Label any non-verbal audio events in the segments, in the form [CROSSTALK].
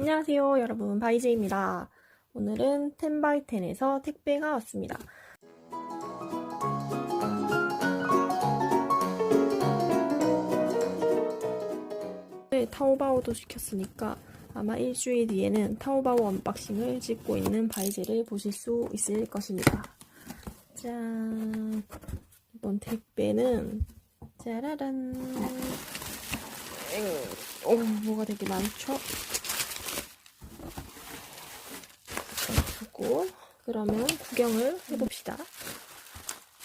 안녕하세요 여러분. 바이제입니다. 오늘은 텐바이텐에서 택배가 왔습니다. 네, 타오바오도 시켰으니까 아마 일주일 뒤에는 타오바오 언박싱을 찍고 있는 바이제를 보실 수 있을 것입니다. 짠. 이번 택배는 짜라란. 오 뭐가 되게 많죠? 하고 그러면 구경을 해봅시다.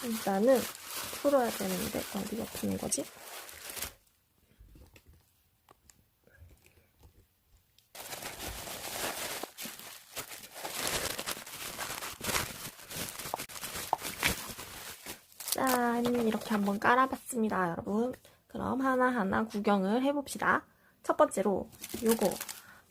일단은 풀어야 되는데 어디가 푸는 거지? 짠 이렇게 한번 깔아봤습니다 여러분 그럼 하나하나 구경을 해봅시다 첫 번째로 요거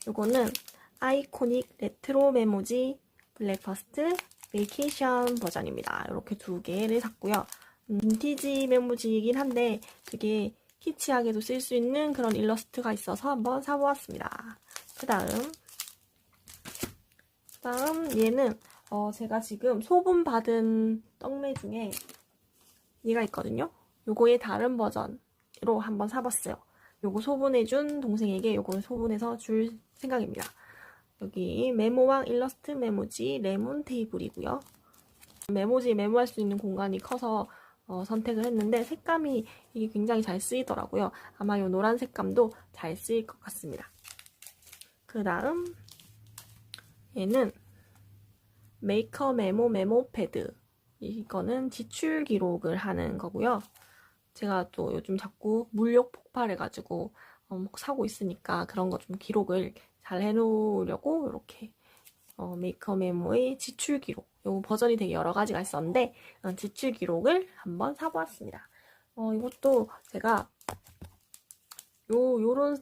요거는 아이코닉 레트로 메모지 블랙퍼스트 베이케이션 버전입니다. 이렇게 두 개를 샀고요. 음, 빈티지 메모지이긴 한데 되게 키치하게도 쓸 수 있는 그런 일러스트가 있어서 한번 사보았습니다. 그 다음 다음 얘는 어, 제가 지금 소분 받은 떡메 중에 얘가 있거든요. 요거의 다른 버전으로 한번 사봤어요. 요거 소분해준 동생에게 요거 소분해서 줄 생각입니다. 여기 메모왕 일러스트 메모지 레몬 테이블이고요. 메모지 메모할 수 있는 공간이 커서 어, 선택을 했는데 색감이 이게 굉장히 잘 쓰이더라고요. 아마 이 노란 색감도 잘 쓰일 것 같습니다. 그 다음 얘는 메이커 메모 메모 패드 이거는 지출 기록을 하는 거고요. 제가 또 요즘 자꾸 물욕 폭발해가지고 어, 사고 있으니까 그런 거 좀 기록을 잘 해놓으려고 이렇게 어, 메이커 메모의 지출 기록 요 버전이 되게 여러 가지가 있었는데 어, 지출 기록을 한번 사보았습니다. 어, 이것도 제가 요 요런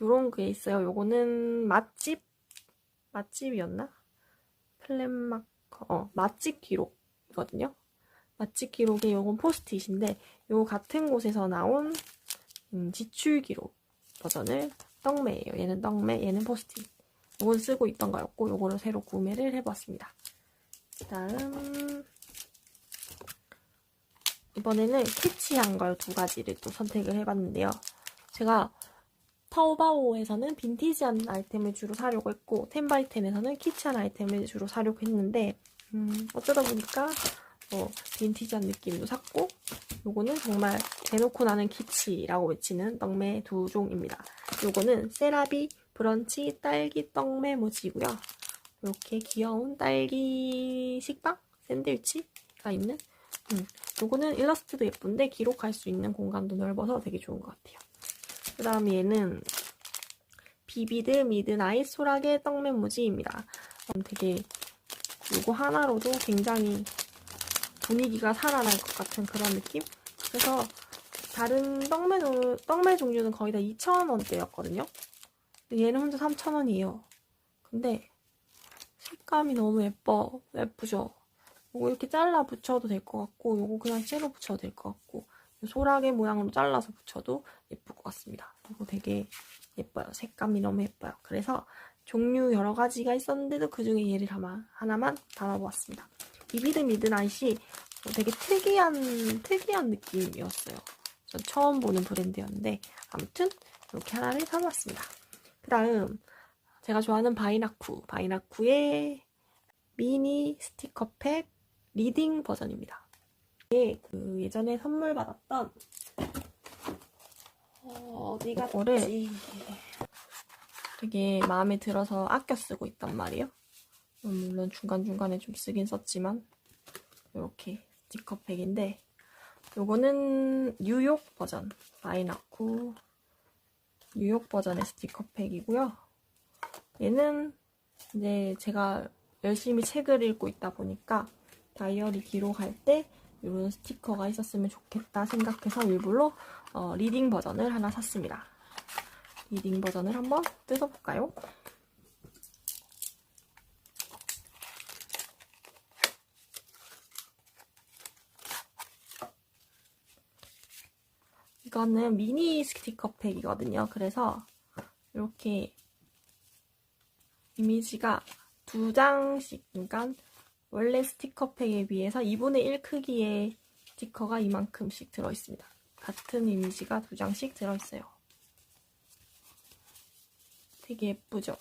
요런 게 있어요. 요거는 맛집 맛집이었나? 플랜마커 어, 맛집 기록이거든요. 맛집 기록에 요건 포스트잇인데 요 같은 곳에서 나온 음, 지출 기록 버전을 떡매예요. 얘는 떡매, 얘는 포스트잇. 이건 쓰고 있던 거였고 요거를 새로 구매를 해봤습니다. 다음 이번에는 캐치한 걸 두 가지를 또 선택을 해봤는데요. 제가 타오바오에서는 빈티지한 아이템을 주로 사려고 했고 텐바이텐에서는 키치한 아이템을 주로 사려고 했는데 음, 어쩌다 보니까 뭐 빈티지한 느낌도 샀고 요거는 정말 대놓고 나는 키치라고 외치는 떡메 두 종입니다. 요거는 세라비 브런치 딸기 떡메 모지고요. 이렇게 귀여운 딸기 식빵 샌드위치가 있는 음, 요거는 일러스트도 예쁜데 기록할 수 있는 공간도 넓어서 되게 좋은 것 같아요. 그 다음 얘는 비비드 미드나잇 소라게 떡메 모지입니다. 음, 되게 요거 하나로도 굉장히 분위기가 살아날 것 같은 그런 느낌? 그래서 다른 떡메, 떡메 종류는 거의 다 2,000원대였거든요. 얘는 혼자 3,000원이에요. 근데 색감이 너무 예뻐. 예쁘죠? 이거 이렇게 잘라 붙여도 될 것 같고 이거 그냥 째로 붙여도 될 것 같고 소라게 모양으로 잘라서 붙여도 예쁠 것 같습니다. 이거 되게 예뻐요. 색감이 너무 예뻐요. 그래서 종류 여러 가지가 있었는데도 그 중에 얘를 하나, 하나만 담아보았습니다. 비비드 미드나잇이 되게 특이한 특이한 느낌이었어요. 전 처음 보는 브랜드였는데 아무튼 이렇게 하나를 사봤습니다. 그 다음 제가 좋아하는 바이나쿠 바이나쿠의 미니 스티커팩 리딩 버전입니다. 이게 그 예전에 선물 받았던 어, 디가 거를 되게 마음에 들어서 아껴 쓰고 있단 말이에요. 물론 중간중간에 좀 쓰긴 썼지만 이렇게 스티커팩인데 요거는 뉴욕 버전 마이나쿠 뉴욕 버전의 스티커팩이고요. 얘는 이제 제가 열심히 책을 읽고 있다 보니까 다이어리 기록할 때 이런 스티커가 있었으면 좋겠다 생각해서 일부러 어, 리딩 버전을 하나 샀습니다. 리딩 버전을 한번 뜯어볼까요? 이거는 미니 스티커팩이거든요. 그래서 이렇게 이미지가 두 장씩, 그러니까 원래 스티커팩에 비해서 2분의 1 크기의 스티커가 이만큼씩 들어있습니다. 같은 이미지가 두 장씩 들어있어요. 되게 예쁘죠?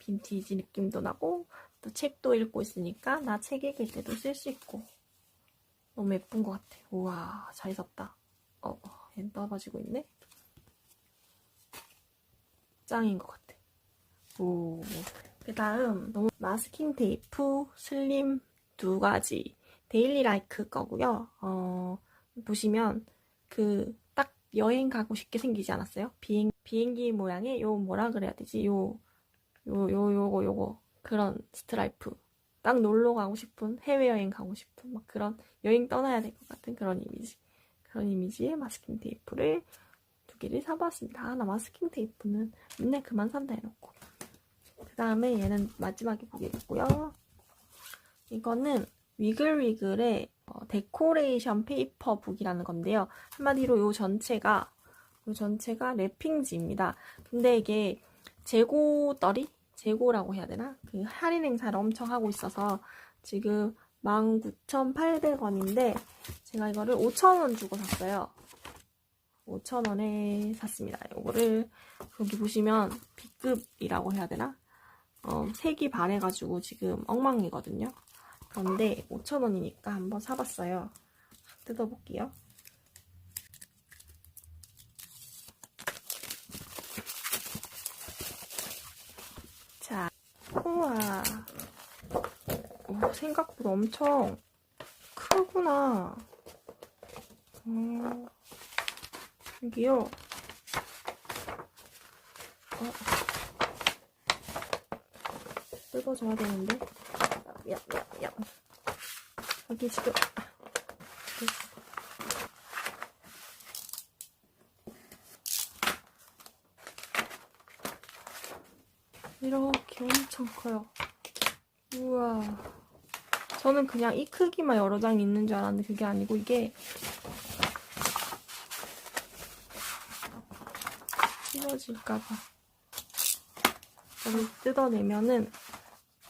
빈티지 느낌도 나고 또 책도 읽고 있으니까 나 책 읽을 때도 쓸 수 있고 너무 예쁜 것 같아. 우와 잘 샀다. 어, 얘 떨어지고 있네. 짱인 것 같아. 오. 그 다음 마스킹 테이프 슬림 두 가지 데일리 라이크 거고요. 어, 보시면 그 딱 여행 가고 싶게 생기지 않았어요? 비행 비행기 모양의 요 뭐라 그래야 되지? 요 요, 요, 요거, 요거. 그런 스트라이프. 딱 놀러 가고 싶은, 해외여행 가고 싶은, 막 그런, 여행 떠나야 될 것 같은 그런 이미지. 그런 이미지의 마스킹 테이프를 두 개를 사봤습니다. 아, 나 마스킹 테이프는 맨날 그만 산다 해놓고. 그 다음에 얘는 마지막에 보겠고요. 이거는 위글위글의 어, 데코레이션 페이퍼 북이라는 건데요. 한마디로 요 전체가, 요 전체가 랩핑지입니다. 근데 이게 재고떨이? 재고라고 해야 되나? 그 할인 행사를 엄청 하고 있어서 지금 19,800원인데 제가 이거를 5,000원 주고 샀어요. 5,000원에 샀습니다. 이거를 여기 보시면 B급이라고 해야 되나? 어, 색이 반해가지고 지금 엉망이거든요. 그런데 5,000원이니까 한번 사봤어요. 뜯어볼게요. 자, 우와. 오, 생각보다 엄청 크구나. 음, 여기요. 어. 뜯어줘야 되는데. 야, 야, 야. 여기 지금. 이렇게 엄청 커요. 우와. 저는 그냥 이 크기만 여러 장이 있는 줄 알았는데 그게 아니고 이게 찢어질까봐. 여기 뜯어내면은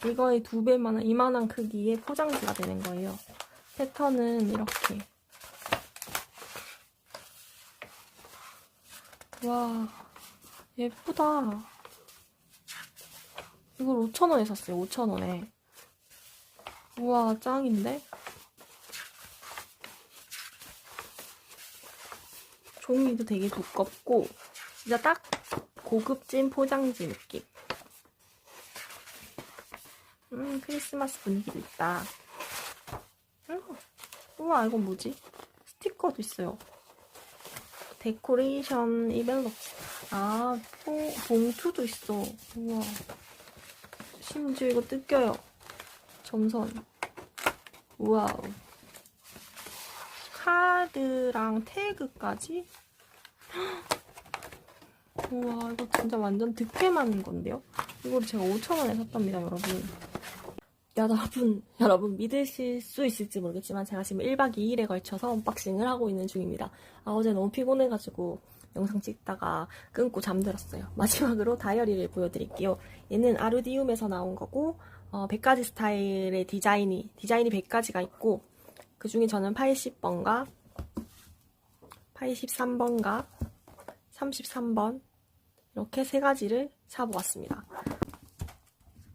이거의 두 배만한 이만한 크기의 포장지가 되는 거예요. 패턴은 이렇게. 와, 예쁘다. 이걸 5,000원에 샀어요. 5,000원에. 우와, 짱인데? 종이도 되게 두껍고 진짜 딱 고급진 포장지 느낌. 음, 크리스마스 분위기도 있다. 음, 우와, 이건 뭐지? 스티커도 있어요. 데코레이션 이벨롭. 아, 봉, 봉투도 있어. 우와. 심지어 이거 뜯겨요. 점선. 우와우. 카드랑 태그까지? [GASPS] 우와, 이거 진짜 완전 득템하는 건데요? 이걸 제가 5,000원에 샀답니다, 여러분. 여러분, 여러분 믿으실 수 있을지 모르겠지만 제가 지금 1박 2일에 걸쳐서 언박싱을 하고 있는 중입니다. 아, 어제 너무 피곤해가지고 영상 찍다가 끊고 잠들었어요. 마지막으로 다이어리를 보여드릴게요. 얘는 아르디움에서 나온 거고 어, 100가지 스타일의 디자인이 디자인이 100가지가 있고 그 중에 저는 80번과 83번과 33번 이렇게 세 가지를 사보았습니다.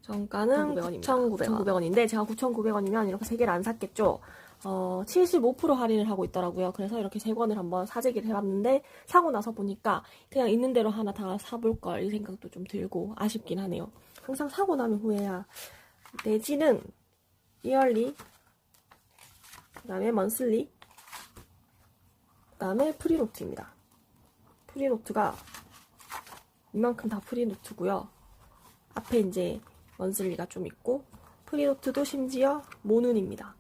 정가는 9,900원. 인데 제가 9,900원이면 이렇게 세 개를 안 샀겠죠. 어, 75% 할인을 하고 있더라고요. 그래서 이렇게 세 권을 한번 사재기를 해봤는데 사고 나서 보니까 그냥 있는 대로 하나 다 사볼 걸 이 생각도 좀 들고 아쉽긴 하네요. 항상 사고 나면 후회야. 내지는 이얼리, 그 다음에 먼슬리, 그 다음에 프리노트입니다. 프리노트가 이만큼 다 프리노트고요. 앞에 이제 먼슬리가 좀 있고 프리노트도 심지어 모눈입니다.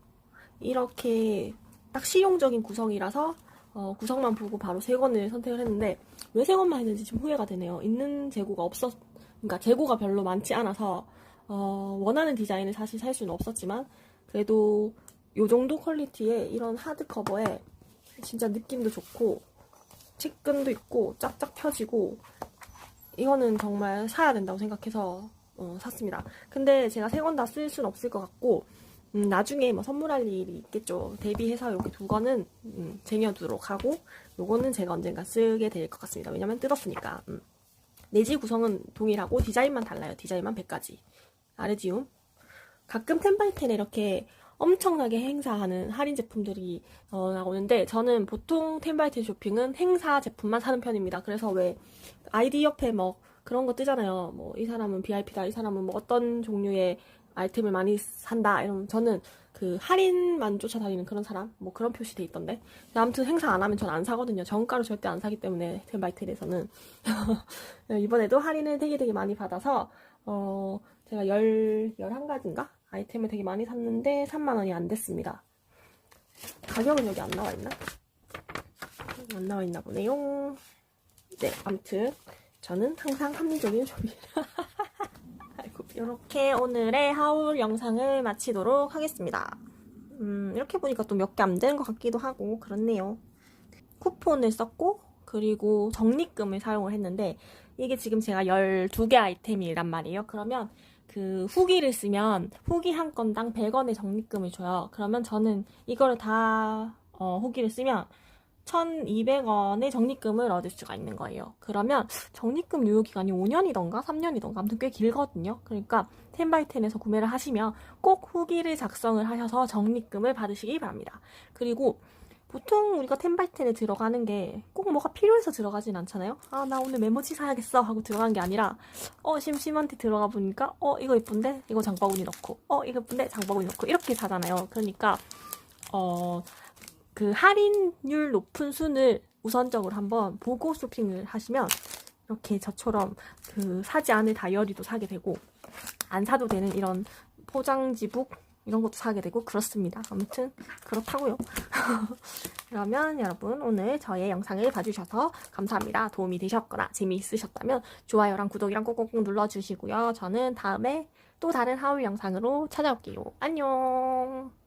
이렇게 딱 실용적인 구성이라서 어, 구성만 보고 바로 세 권을 선택을 했는데 왜 세 권만 했는지 지금 후회가 되네요. 있는 재고가 없었, 그러니까 재고가 별로 많지 않아서 어, 원하는 디자인을 사실 살 수는 없었지만 그래도 요 정도 퀄리티의 이런 하드 커버에 진짜 느낌도 좋고 책끈도 있고 쫙쫙 펴지고 이거는 정말 사야 된다고 생각해서 어, 샀습니다. 근데 제가 세 권 다쓸 수는 없을 것 같고 음, 나중에 뭐 선물할 일이 있겠죠. 대비해서 이렇게 두 권은 음, 쟁여두도록 하고 요거는 제가 언젠가 쓰게 될 것 같습니다. 왜냐면 뜯었으니까. 음. 내지 구성은 동일하고 디자인만 달라요. 디자인만 100가지. 아르지움. 가끔 텐바이텐에 이렇게 엄청나게 행사하는 할인 제품들이 어, 나오는데 저는 보통 텐바이텐 쇼핑은 행사 제품만 사는 편입니다. 그래서 왜 아이디 옆에 뭐 그런 거 뜨잖아요. 뭐 이 사람은 VIP다, 이 사람은 뭐 어떤 종류의 아이템을 많이 산다. 이러면 저는 그 할인만 쫓아다니는 그런 사람, 뭐 그런 표시돼 있던데. 아무튼 행사 안 하면 전 안 사거든요. 정가로 절대 안 사기 때문에 텐바이텐에서는 [LAUGHS] 이번에도 할인을 되게 되게 많이 받아서 어 제가 열 11가지인가? 아이템을 되게 많이 샀는데 3만원이 안 됐습니다. 가격은 여기 안 나와 있나? 안 나와 있나 보네요. 네, 아무튼 저는 항상 합리적인 소비. [LAUGHS] 아이고, 이렇게 오늘의 하울 영상을 마치도록 하겠습니다. 음, 이렇게 보니까 또 몇 개 안 되는 것 같기도 하고 그렇네요. 쿠폰을 썼고 그리고 적립금을 사용을 했는데 이게 지금 제가 12개 아이템이란 말이에요. 그러면 그 후기를 쓰면 후기 한 건당 100원의 적립금을 줘요. 그러면 저는 이거를 다 어, 후기를 쓰면 1200원의 적립금을 얻을 수가 있는 거예요. 그러면 적립금 유효 기간이 5년이던가 3년이던가 아무튼 꽤 길거든요. 그러니까 텐바이텐에서 구매를 하시면 꼭 후기를 작성을 하셔서 적립금을 받으시기 바랍니다. 그리고 보통 우리가 텐바이텐에 들어가는 게 꼭 뭐가 필요해서 들어가진 않잖아요. 아, 나 오늘 메모지 사야겠어 하고 들어간 게 아니라 어, 심심한테 들어가 보니까 어, 이거 예쁜데? 이거 장바구니 넣고 어, 이거 예쁜데? 장바구니 넣고 이렇게 사잖아요. 그러니까 어, 그 할인율 높은 순을 우선적으로 한번 보고 쇼핑을 하시면 이렇게 저처럼 그 사지 않을 다이어리도 사게 되고 안 사도 되는 이런 포장지북 이런 것도 사게 되고 그렇습니다. 아무튼 그렇다고요. [LAUGHS] 그러면 여러분 오늘 저의 영상을 봐주셔서 감사합니다. 도움이 되셨거나 재미있으셨다면 좋아요랑 구독이랑 꼭꼭 눌러주시고요. 저는 다음에 또 다른 하울 영상으로 찾아올게요. 안녕.